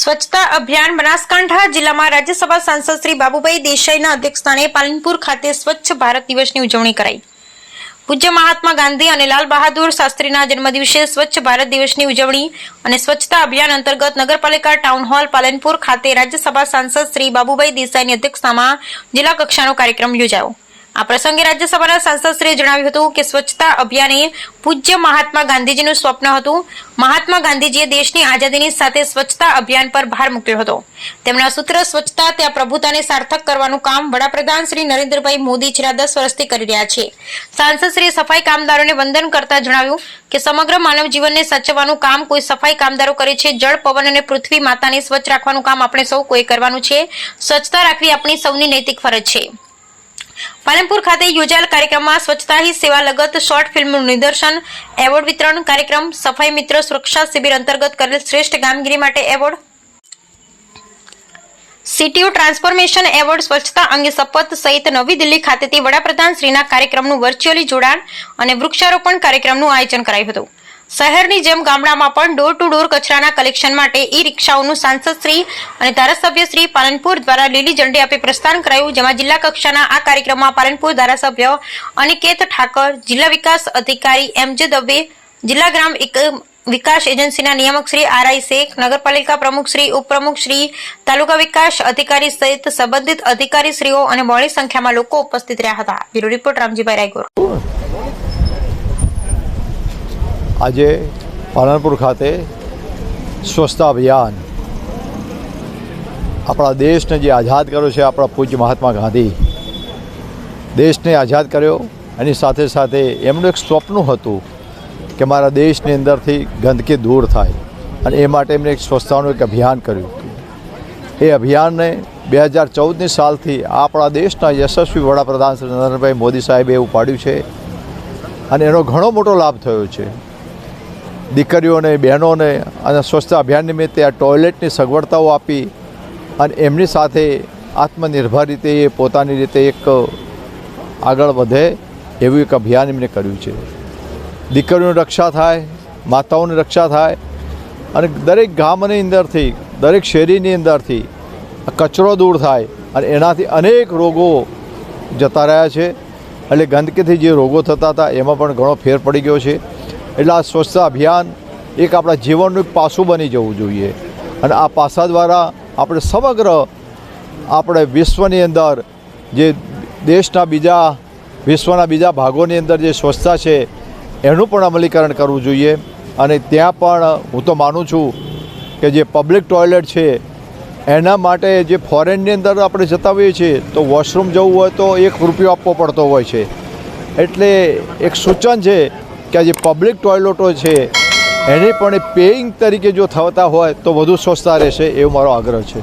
સ્વચ્છતા અભિયાન બનાસકાંઠા જિલ્લામાં રાજ્યસભા સાંસદ શ્રી બાબુભાઈ દેસાઈના અધ્યક્ષસ્થાને પાલનપુર ખાતે સ્વચ્છ ભારત દિવસની ઉજવણી કરાઈ. પૂજ્ય મહાત્મા ગાંધી અને લાલ બહાદુર શાસ્ત્રીના જન્મદિવસે સ્વચ્છ ભારત દિવસની ઉજવણી અને સ્વચ્છતા અભિયાન અંતર્ગત નગરપાલિકા ટાઉન હોલ પાલનપુર ખાતે રાજ્યસભા સાંસદ શ્રી બાબુભાઈ દેસાઈની અધ્યક્ષતામાં જિલ્લા કક્ષાનો કાર્યક્રમ યોજાયો. આ પ્રસંગે રાજ્યસભાના સાંસદશ્રીએ જણાવ્યું હતું કે સ્વચ્છતા અભિયાન એ પૂજ્ય મહાત્મા ગાંધીજીનું સ્વપ્ન હતું. મહાત્મા ગાંધીજીએ દેશની આઝાદીની સાથે સ્વચ્છતા અભિયાન પર ભાર મૂક્યો હતો. તેમના સૂત્ર સ્વચ્છતા, ત્યાં પ્રભુતાને સાર્થક કરવાનું કામ વડાપ્રધાન શ્રી નરેન્દ્રભાઈ મોદી છેલ્લા દસ વર્ષથી કરી રહ્યા છે. સાંસદશ્રીએ સફાઈ કામદારોને વંદન કરતા જણાવ્યું કે સમગ્ર માનવ જીવનને સાચવવાનું કામ કોઈ સફાઈ કામદારો કરે છે. જળ, પવન અને પૃથ્વી માતાને સ્વચ્છ રાખવાનું કામ આપણે સૌ કોઈ કરવાનું છે. સ્વચ્છતા રાખવી આપણી સૌની નૈતિક ફરજ છે. પાલનપુર ખાતે યોજાયેલ કાર્યક્રમમાં સ્વચ્છતા હી સેવા લગત શોર્ટ ફિલ્મનું નિદર્શન, એવોર્ડ વિતરણ કાર્યક્રમ, સફાઈ મિત્ર સુરક્ષા શિબિર અંતર્ગત કરેલ શ્રેષ્ઠ કામગીરી માટે એવોર્ડ. સીટીયુ ટ્રાન્સફોર્મેશન એવોર્ડ સ્વચ્છતા અંગે શપથ સહિત નવી દિલ્હી ખાતેથી વડાપ્રધાન શ્રીના કાર્યક્રમનું વર્ચ્યુઅલી જોડાણ અને વૃક્ષારોપણ કાર્યક્રમનું આયોજન કરાયું હતું. શહેરની જેમ ગામડામાં પણ ડોર ટુ ડોર કચરાના કલેક્શન માટે ઈ રિક્ષાઓનું સાંસદ શ્રી અને ધારાસભ્ય શ્રી પાલનપુર દ્વારા લીલી ઝંડી આપી પ્રસ્થાન કરાયું, જેમાં જિલ્લા કક્ષાના આ કાર્યક્રમમાં પાલનપુર ધારાસભ્ય અનિકેત ઠાકર, જિલ્લા વિકાસ અધિકારી એમ જે દવે, જિલ્લા ગ્રામ વિકાસ એજન્સીના નિયામક શ્રી આર આઈ શેખ, નગરપાલિકા પ્રમુખ શ્રી, ઉપપ્રમુખ શ્રી, તાલુકા વિકાસ અધિકારી સહિત સંબંધિત અધિકારીશ્રીઓ અને મોડી સંખ્યામાં લોકો ઉપસ્થિત રહ્યા હતા. Bureau report Ramjibhai Raygor. આજે પાલનપુર ખાતે સ્વચ્છતા અભિયાન આપણા દેશને જે આઝાદ કર્યો છે, આપણા પૂજ્ય મહાત્મા ગાંધી, દેશને આઝાદ કર્યો. એની સાથે સાથે એમનું એક સ્વપ્ન હતું કે મારા દેશની અંદરથી ગંદકી દૂર થાય અને એ માટે એમણે એક સ્વચ્છતાનું એક અભિયાન કર્યું. એ અભિયાનને બે હજાર ચૌદની સાલથી આપણા દેશના યશસ્વી વડાપ્રધાન શ્રી નરેન્દ્રભાઈ મોદી સાહેબે એવું પાડ્યું છે અને એનો ઘણો મોટો લાભ થયો છે. દીકરીઓને, બહેનોને અને સ્વચ્છતા અભિયાન નિમિત્તે આ ટોયલેટની સગવડતાઓ આપી અને એમની સાથે આત્મનિર્ભર રીતે એ પોતાની રીતે એક આગળ વધે એવું એક અભિયાન એમણે કર્યું છે. દીકરીઓની રક્ષા થાય, માતાઓની રક્ષા થાય અને દરેક ગામની અંદરથી, દરેક શેરીની અંદરથી કચરો દૂર થાય અને એનાથી અનેક રોગો જતા રહ્યા છે. એટલે ગંદકીથી જે રોગો થતા હતા, એમાં પણ ઘણો ફેર પડી ગયો છે. એટલે આ સ્વચ્છતા અભિયાન એક આપણા જીવનનું પાસું બની જવું જોઈએ. અને આ પાસા દ્વારા આપણે સમગ્ર આપણે વિશ્વની અંદર જે દેશના બીજા, વિશ્વના બીજા ભાગોની અંદર જે સ્વચ્છતા છે, એનું પણ અમલીકરણ કરવું જોઈએ. અને ત્યાં પણ હું તો માનું છું કે જે પબ્લિક ટોયલેટ છે, એના માટે જે ફોરેનની અંદર આપણે જતા હોઈએ છીએ, તો વોશરૂમ જવું હોય તો એક રૂપિયો આપવો પડતો હોય છે. એટલે એક સૂચન છે કે જે પબ્લિક ટોયલેટો છે, એને પણ પેઇંગ તરીકે જો થતા હોય તો વધુ સ્વચ્છતા રહેશે એવો મારો આગ્રહ છે.